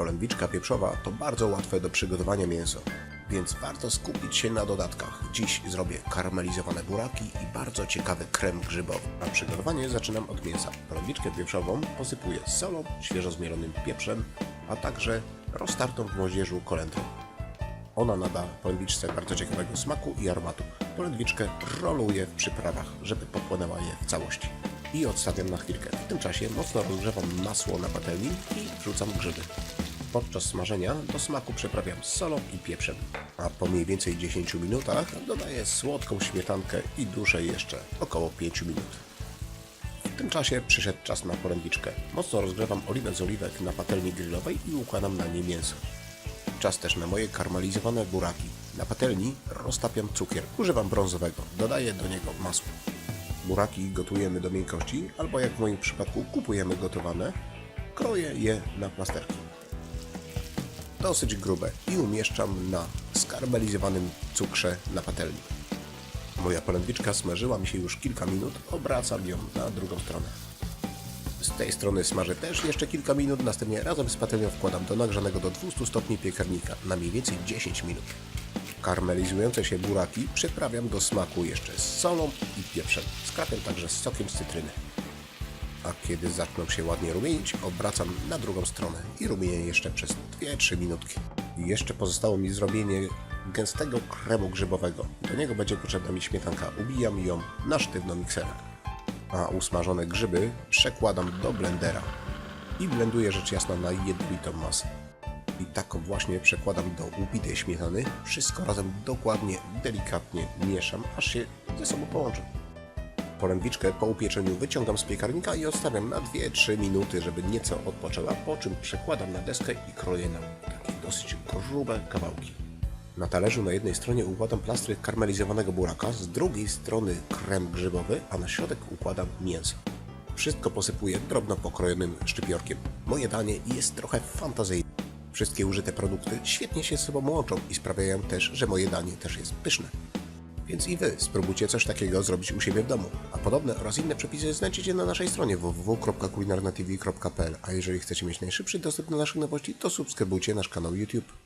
Polędwiczka pieprzowa to bardzo łatwe do przygotowania mięso, więc warto skupić się na dodatkach. Dziś zrobię karmelizowane buraki i bardzo ciekawy krem grzybowy. A przygotowanie zaczynam od mięsa. Polędwiczkę pieprzową posypuję solą, świeżo zmielonym pieprzem, a także roztartą w moździerzu kolendrą. Ona nada polędwiczce bardzo ciekawego smaku i aromatu. Polędwiczkę roluję w przyprawach, żeby pochłonęła je w całości. I odstawiam na chwilkę. W tym czasie mocno rozgrzewam masło na patelni i wrzucam grzyby. Podczas smażenia do smaku przyprawiam solą i pieprzem, a po mniej więcej 10 minutach dodaję słodką śmietankę i duszę jeszcze około 5 minut. W tym czasie przyszedł czas na porębiczkę. Mocno rozgrzewam oliwę z oliwek na patelni grillowej i układam na niej mięso. Czas też na moje karmelizowane buraki. Na patelni roztapiam cukier. Używam brązowego. Dodaję do niego masło. Buraki gotujemy do miękkości, albo jak w moim przypadku kupujemy gotowane. Kroję je na plasterki. Dosyć grube i umieszczam na skarmelizowanym cukrze na patelni. Moja polędwiczka smażyła mi się już kilka minut, obracam ją na drugą stronę. Z tej strony smażę też jeszcze kilka minut, następnie razem z patelnią wkładam do nagrzanego do 200 stopni piekarnika na mniej więcej 10 minut. Karmelizujące się buraki przyprawiam do smaku jeszcze z solą i pieprzem. Skrapiam także z sokiem z cytryny. A kiedy zaczną się ładnie rumienić, obracam na drugą stronę i rumienię jeszcze przez 2-3 minutki. I jeszcze pozostało mi zrobienie gęstego kremu grzybowego. Do niego będzie potrzebna mi śmietanka. Ubijam ją na sztywno mikserek a usmażone grzyby przekładam do blendera i blenduję rzecz jasna na jednolitą masę. I taką właśnie przekładam do ubitej śmietany. Wszystko razem dokładnie, delikatnie mieszam, aż się ze sobą połączy. Porębiczkę po upieczeniu wyciągam z piekarnika i odstawiam na 2-3 minuty, żeby nieco odpoczęła, po czym przekładam na deskę i kroję na takie dosyć grube kawałki. Na talerzu na jednej stronie układam plastry karmelizowanego buraka, z drugiej strony krem grzybowy, a na środek układam mięso. Wszystko posypuję drobno pokrojonym szczypiorkiem. Moje danie jest trochę fantazyjne. Wszystkie użyte produkty świetnie się z sobą łączą i sprawiają też, że moje danie też jest pyszne. Więc i Wy spróbujcie coś takiego zrobić u siebie w domu. A podobne oraz inne przepisy znajdziecie na naszej stronie www.kulinarnatv.pl A jeżeli chcecie mieć najszybszy dostęp do naszych nowości, to subskrybujcie nasz kanał YouTube.